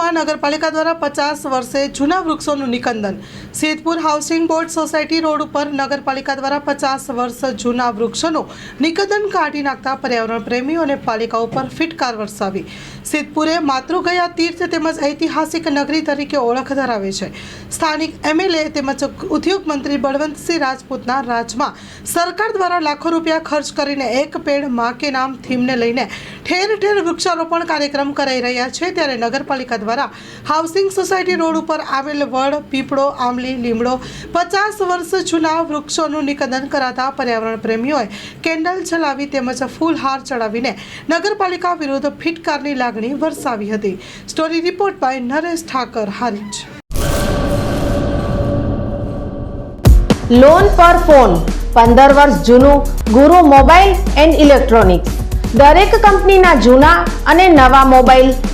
સિદ્ધપુરમાં નગરપાલિકા દ્વારા પચાસ વર્ષે જૂના વૃક્ષોનું નિકંદન. Setpur housing board society road ઉપર નગરપાલિકા દ્વારા પચાસ વર્ષ જૂના વૃક્ષોનું નિકંદન કાઢી નાખતા પર્યાવરણ પ્રેમીઓ અને પાલિકા ઉપર ફિટકાર વરસાવી. સિદ્ધપુરે માતૃગયા તીર્થ તેમજ ઐતિહાસિક નગરી તરીકે ઓળખ ધરાવે છે. સ્થાનિક એમએલએ તેમજ ઉદ્યોગ મંત્રી બળવંતસિંહ રાજપૂતના રાજમાં સરકાર દ્વારા લાખો રૂપિયા ખર્ચ કરીને એક પેડમાં કે નામ થીમને લઈને ઠેર ઠેર વૃક્ષારોપણ કાર્યક્રમ કરાઈ રહ્યા છે, ત્યારે નગરપાલિકા દ્વારા હાઉસિંગ સોસાયટી રોડ ઉપર આવેલ વડ, પીપળો, આંબલી, લીમડો પચાસ વર્ષ જૂના વૃક્ષોનું નિકંદન કરાતા પર્યાવરણ પ્રેમીઓએ કેન્ડલ ચલાવી તેમજ ફૂલહાર ચડાવીને નગરપાલિકા વિરુદ્ધ ફિટકારની લાગણી વરસાવી હતી. Story report by Naresh Thakar હરીચ loan પર ફોન પંદર વર્ષ જૂનું ગુરુ મોબાઈલ એન્ડ ઇલેક્ટ્રોનિક્સ. દરેક કંપનીના જૂના અને નવા મોબાઈલ